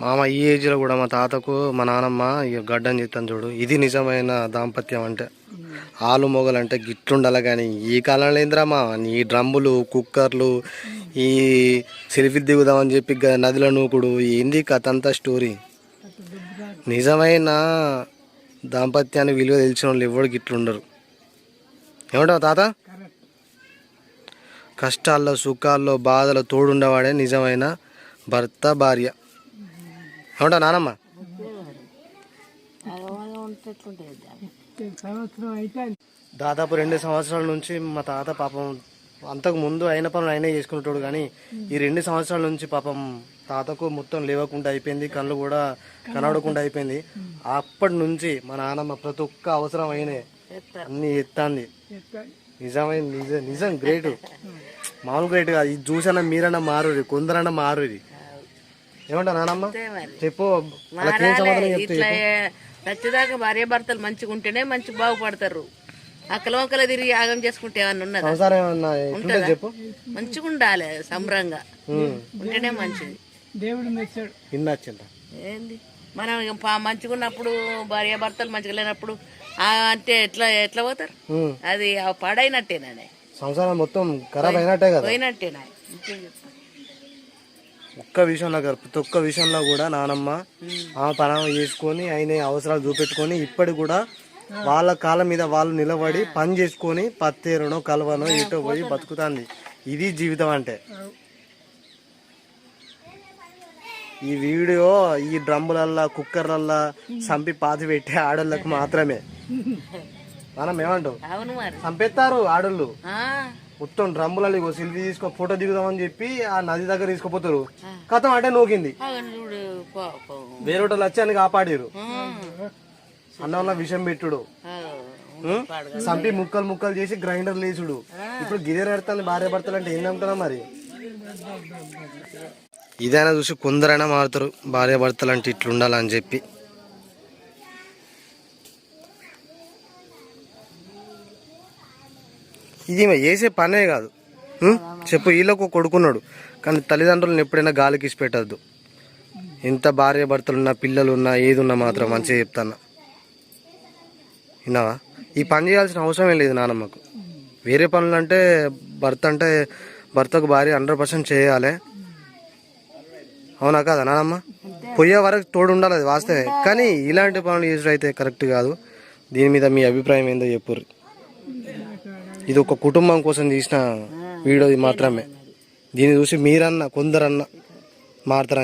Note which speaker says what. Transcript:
Speaker 1: మామ ఈ ఏజ్లో కూడా మా తాతకు మా నానమ్మ గడ్డని గడ్డం చేస్తాను చూడు. ఇది నిజమైన దాంపత్యం అంటే. ఆలు మొగలు అంటే కానీ ఈ కాలంలో ఏందిరా మా ఈ డ్రమ్ములు కుక్కర్లు ఈ సెల్ఫీ దిగుదామని చెప్పి నదుల నదిలో నూకుడు ఏంది కథ అంతా స్టోరీ? నిజమైన దాంపత్యాన్ని విలువ తెలిసిన వాళ్ళు ఎవడు గిట్లుండరు. ఏమంటావు తాత? కష్టాల్లో సుఖాల్లో బాధలో తోడుండేవాడే నిజమైన భర్త భార్య. ఏమంటావు నానమ్మ? దాదాపు రెండు సంవత్సరాల నుంచి మా తాత పాపం అంతకు ముందు అయిన పనులు అయినా చేసుకునేటోడు కానీ ఈ రెండు సంవత్సరాల నుంచి పాపం తాతకు మొత్తం లేవకుండా అయిపోయింది కళ్ళు కూడా కనబడకుండా అయిపోయింది. అప్పటి నుంచి మా నాన్నమ్మ ప్రతి ఒక్క అవసరం అయినా అన్ని ఎత్తాంది. నిజమైన నిజం గ్రేట్ మామూలు గ్రేట్ కాదు. ఇది చూసన్నా మీరన్నా మారురి కొందరన్నా మారురి ఏమంటా నానమ్మ? చెప్పు
Speaker 2: ఇట్లా భార్య భర్తలు మంచిగా ఉంటేనే మంచి బాగుపడతారు. అక్కల వంకల తిరిగి యాగం చేసుకుంటే ఏమన్నా ఉన్నదా?
Speaker 1: చెప్పు?
Speaker 2: మంచిగా ఉండాలి సంబరంగా. ఉంటేనే మంచిది.
Speaker 3: దేవుడు
Speaker 2: ఏంది? మనం మంచిగా ఉన్నప్పుడు భార్య భర్తలు మంచిగా లేనప్పుడు అంటే ఎట్లా ఎట్లా పోతారు. అది ఆ పాడైనట్టేనానే.
Speaker 1: సంసారం మొత్తం ఖరాబ్ అయినట్టే కదా?
Speaker 2: పోయినట్టేనా
Speaker 1: ఒక్క విషయంలో కాదు ప్రతి ఒక్క విషయంలో కూడా నానమ్మ ఆమె పనామ చేసుకొని ఆయన అవసరాలు చూపెట్టుకొని ఇప్పటికి కూడా వాళ్ళ కాళ్ళ మీద వాళ్ళు నిలబడి పని చేసుకొని పత్తేరునో కలవనో ఇటో పోయి బతుకుతుంది. ఇది జీవితం అంటే. ఈ వీడియో ఈ డ్రమ్ములల్లా కుక్కర్లల్లా చంపి పాతి పెట్టే ఆడళ్ళకు మాత్రమే. మనం ఏమంటావు?
Speaker 2: అవును మరి.
Speaker 1: చంపేస్తారు ఆడోళ్ళు. మొత్తం డ్రమ్ములలో సెల్ఫీ తీసుకో ఫోటో దిగుదామని చెప్పి ఆ నది దగ్గర తీసుకుపోతారు. కథం అంటే నోకింది. వేరే వాళ్ళు వచ్చి అని కాపాడారు అన్నంలో విషం పెట్టుడు? సంపి ముక్కలు ముక్కలు చేసి గ్రైండర్ లేచుడు ఇప్పుడు గిన్నె పెడతాను భార్య భర్తలు అంటే ఏం నమ్ముతున్నా మరి? ఇదైనా చూసి కొందరైనా మారుతారు. భార్య భర్తలు అంటే ఇట్లా ఉండాలని చెప్పి. ఇది వేసే చేసే పనే కాదు. చెప్పు వీళ్ళకు కొడుకున్నాడు. కానీ తల్లిదండ్రులను ఎప్పుడైనా గాలికి పెట్టద్దు. ఎంత భార్య భర్తలు పిల్లలున్నా పిల్లలు మాత్రం మంచిగా చెప్తాను. విన్నావా? ఈ పని చేయాల్సిన అవసరమే లేదు నానమ్మకు. వేరే పనులు అంటే భర్త అంటే భర్తకు భార్య హండ్రెడ్ పర్సెంట్ చేయాలి. అవునా కాదా నానమ్మ? పోయే వరకు తోడు ఉండాలి అది వాస్తవే కానీ ఇలాంటి పనులు చేసుడు అయితే కరెక్ట్ కాదు. దీని మీద మీ అభిప్రాయం ఏందో చెప్పుర్రి. ఇది ఒక కుటుంబం కోసం తీసిన వీడియో మాత్రమే. దీన్ని చూసి మీరన్నా కొందరన్నా మారుతారని